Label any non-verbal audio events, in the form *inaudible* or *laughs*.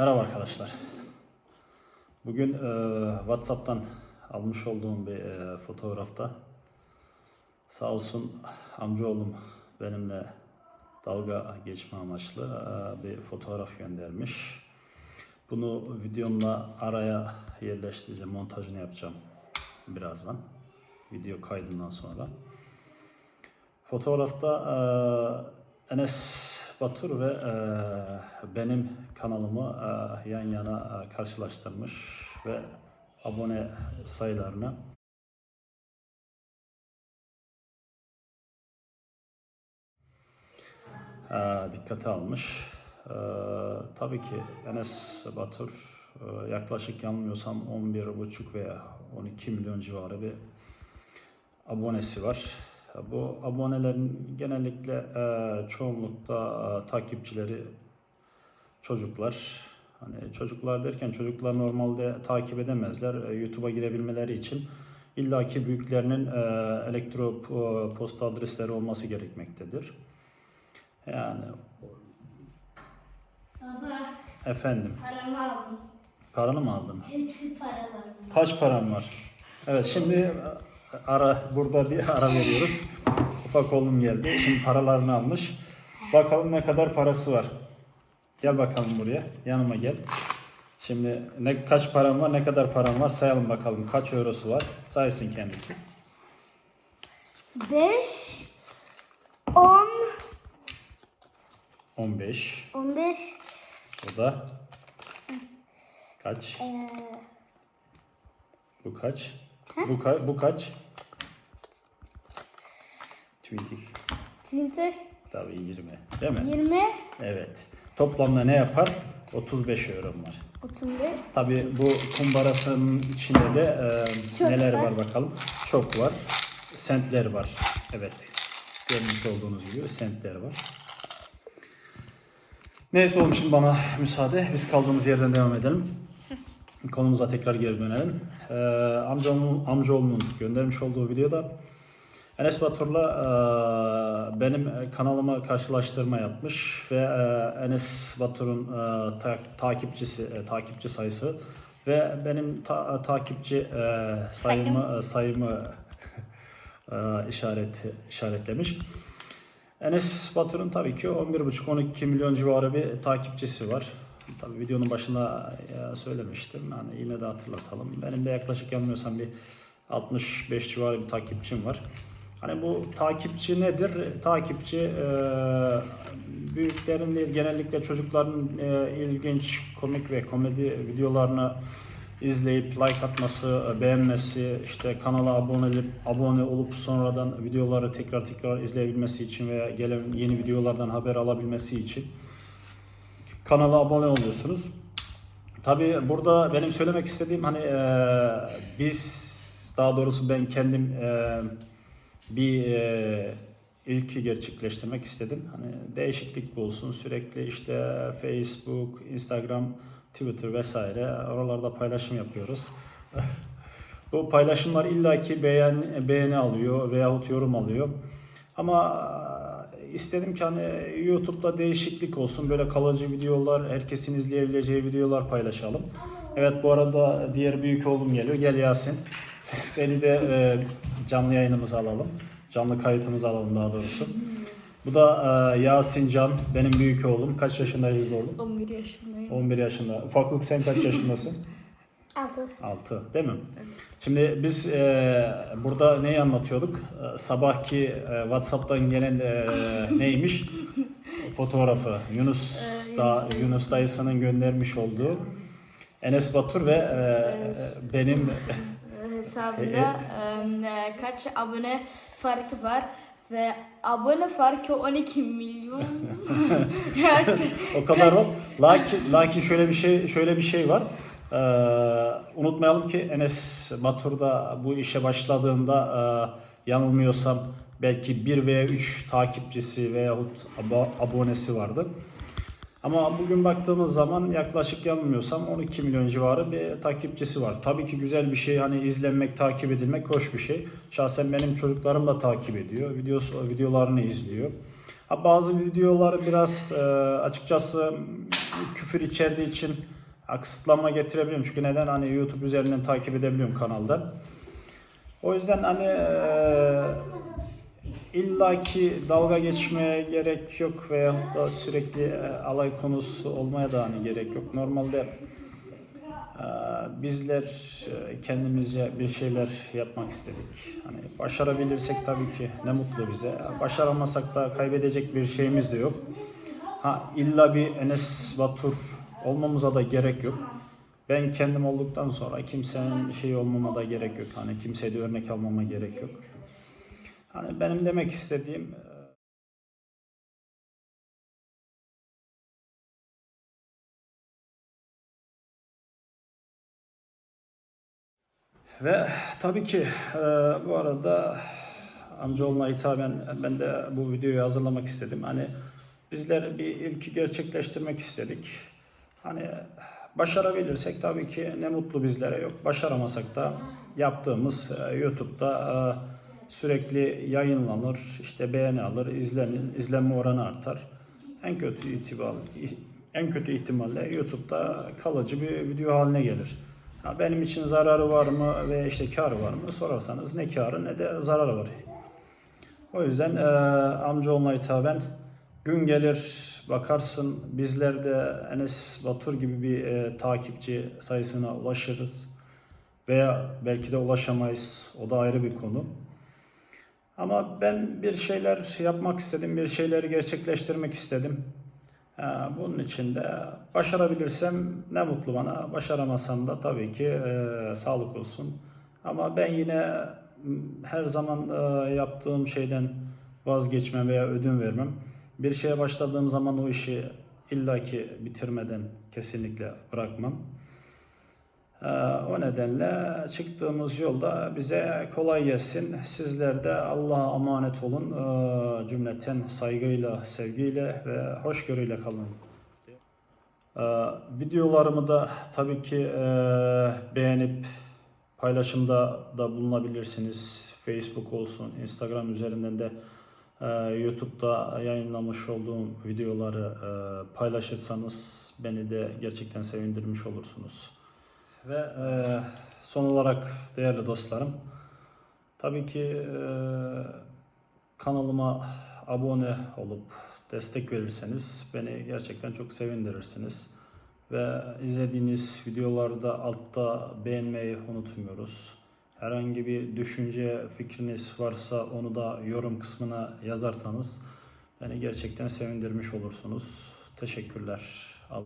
Merhaba arkadaşlar. Bugün e, WhatsApp'tan almış olduğum bir e, fotoğrafta sağ olsun amcaoğlum benimle dalga geçme amaçlı e, bir fotoğraf göndermiş. Bunu videomla araya yerleştireceğim, montajını yapacağım birazdan. Video kaydından sonra. Fotoğrafta e, Enes Batur ve e, benim kanalımı e, yan yana e, karşılaştırmış ve abone sayılarını e, dikkate almış. E, tabii ki Enes Batur e, yaklaşık yanılmıyorsam 11,5 veya 12 milyon civarı bir abonesi var. Bu abonelerin genellikle e, çoğunlukta e, takipçileri çocuklar. Hani çocuklar derken çocuklar normalde takip edemezler. E, YouTube'a girebilmeleri için illaki büyüklerinin e, elektro po- posta adresleri olması gerekmektedir. Yani Baba efendim paramı aldım. paranı mı aldın? Hepsi paralarım. Kaç param var? Evet şimdi e, ara burada bir ara veriyoruz. Ufak oğlum geldi. Şimdi paralarını almış. Bakalım ne kadar parası var. Gel bakalım buraya. Yanıma gel. Şimdi ne kaç param var, ne kadar param var sayalım bakalım. Kaç eurosu var? Saysın kendisi. 5 10 15. 15 Bu da kaç? eee Bu kaç? Bu ka bu kaç? 20. 20 Tabii 20. Değil mi? 20 Evet. Toplamda ne yapar? 35 euro var. 35 Tabii bu kumbarasının içinde de e, neler var. var bakalım. Çok var. Sentler var. Evet. Görmüş olduğunuz gibi sentler var. Neyse oğlum şimdi bana müsaade. Biz kaldığımız yerden devam edelim. Konumuza tekrar geri dönelim. Ee, amcamın, amcaoğlumun göndermiş olduğu videoda Enes Batur'la e, benim kanalıma karşılaştırma yapmış ve e, Enes Batur'un e, ta- takipçisi e, takipçi sayısı ve benim ta- takipçi e, sayımı e, sayımı *laughs* e, işaret işaretlemiş. Enes Batur'un tabii ki 11,5-12 milyon civarı bir takipçisi var. Tabii videonun başında e, söylemiştim. Yani yine de hatırlatalım. Benim de yaklaşık yanılmıyorsam bir 65 civarı bir takipçim var. Hani bu takipçi nedir? Takipçi e, büyüklerin değil genellikle çocukların e, ilginç komik ve komedi videolarını izleyip like atması, beğenmesi, işte kanala abone olup, abone olup sonradan videoları tekrar tekrar izleyebilmesi için veya gelen yeni videolardan haber alabilmesi için kanala abone oluyorsunuz. Tabii burada benim söylemek istediğim hani e, biz daha doğrusu ben kendim e, bir e, ilki gerçekleştirmek istedim. Hani değişiklik bulsun sürekli işte Facebook, Instagram, Twitter vesaire oralarda paylaşım yapıyoruz. Bu paylaşımlar illaki beğen, beğeni alıyor veyahut yorum alıyor. Ama istedim ki hani YouTube'da değişiklik olsun. Böyle kalıcı videolar, herkesin izleyebileceği videolar paylaşalım. Evet bu arada diğer büyük oğlum geliyor. Gel Yasin. Seni de e, canlı yayınımıza alalım. Canlı kayıtımıza alalım daha doğrusu. Bu da e, Yasin Can, benim büyük oğlum. Kaç yaşındayız oğlum? 11 yaşındayım. 11 yaşında. Ufaklık sen kaç yaşındasın? *laughs* 6 6 değil mi? Şimdi biz e, burada neyi anlatıyorduk? E, sabahki e, WhatsApp'tan gelen e, *laughs* neymiş? Fotoğrafı. Yunus Ee, da Yunus dayı. Yunus dayısının göndermiş olduğu Enes Batur ve e, e, benim *laughs* hesabında eee, kaç abone farkı var ve abone farkı 12 milyon. *laughs* O kadar var. Lakin lakin şöyle bir şey şöyle bir şey var. E, unutmayalım ki Enes Batur da bu işe başladığında e, yanılmıyorsam belki 1 veya 3 takipçisi veyahut abo- abonesi vardı. Ama bugün baktığımız zaman yaklaşık yanılmıyorsam 12 milyon civarı bir takipçisi var. Tabii ki güzel bir şey hani izlenmek, takip edilmek hoş bir şey. Şahsen benim çocuklarım da takip ediyor. Videos, videolarını izliyor. Ha, bazı videolar biraz e, açıkçası küfür içerdiği için ha, kısıtlama getirebiliyorum. Çünkü neden? Hani YouTube üzerinden takip edebiliyorum kanalda. O yüzden hani e, illaki dalga geçmeye gerek yok veyahut da sürekli e, alay konusu olmaya da hani gerek yok. Normalde e, bizler e, kendimizce bir şeyler yapmak istedik. Hani başarabilirsek tabii ki ne mutlu bize. Başaramazsak da kaybedecek bir şeyimiz de yok. Ha illa bir Enes Batur olmamıza da gerek yok. Ben kendim olduktan sonra kimsenin şeyi olmama da gerek yok. Hani kimseye de örnek almama gerek yok. Hani benim demek istediğim e, ve tabii ki e, bu arada amcaoğluna hitaben ben de bu videoyu hazırlamak istedim. Hani bizler bir ilki gerçekleştirmek istedik. Hani başarabilirsek tabii ki ne mutlu bizlere yok. Başaramasak da yaptığımız e, YouTube'da e, sürekli yayınlanır, işte beğeni alır, izlenir, izlenme oranı artar. En kötü itibar, en kötü ihtimalle YouTube'da kalıcı bir video haline gelir. Ha, benim için zararı var mı ve işte karı var mı sorarsanız ne karı ne de zararı var. O yüzden e, amcaoğluna hitaben gün gelir bakarsın bizler de Enes Batur gibi bir e, takipçi sayısına ulaşırız. Veya belki de ulaşamayız. O da ayrı bir konu. Ama ben bir şeyler yapmak istedim, bir şeyleri gerçekleştirmek istedim. Bunun için de başarabilirsem ne mutlu bana, başaramasam da tabii ki e, sağlık olsun. Ama ben yine her zaman e, yaptığım şeyden vazgeçmem veya ödün vermem. Bir şeye başladığım zaman o işi illaki bitirmeden kesinlikle bırakmam. Ee, O nedenle çıktığımız yolda bize kolay gelsin. Sizler de Allah'a emanet olun. Ee, Cümleten saygıyla, sevgiyle ve hoşgörüyle kalın. Ee, Videolarımı da tabii ki e, beğenip paylaşımda da bulunabilirsiniz. Facebook olsun, Instagram üzerinden de YouTube'da yayınlamış olduğum videoları e, paylaşırsanız beni de gerçekten sevindirmiş olursunuz. Ve e, son olarak değerli dostlarım, tabii ki e, kanalıma abone olup destek verirseniz beni gerçekten çok sevindirirsiniz. Ve izlediğiniz videolarda altta beğenmeyi unutmuyoruz. Herhangi bir düşünce, fikriniz varsa onu da yorum kısmına yazarsanız beni gerçekten sevindirmiş olursunuz. Teşekkürler.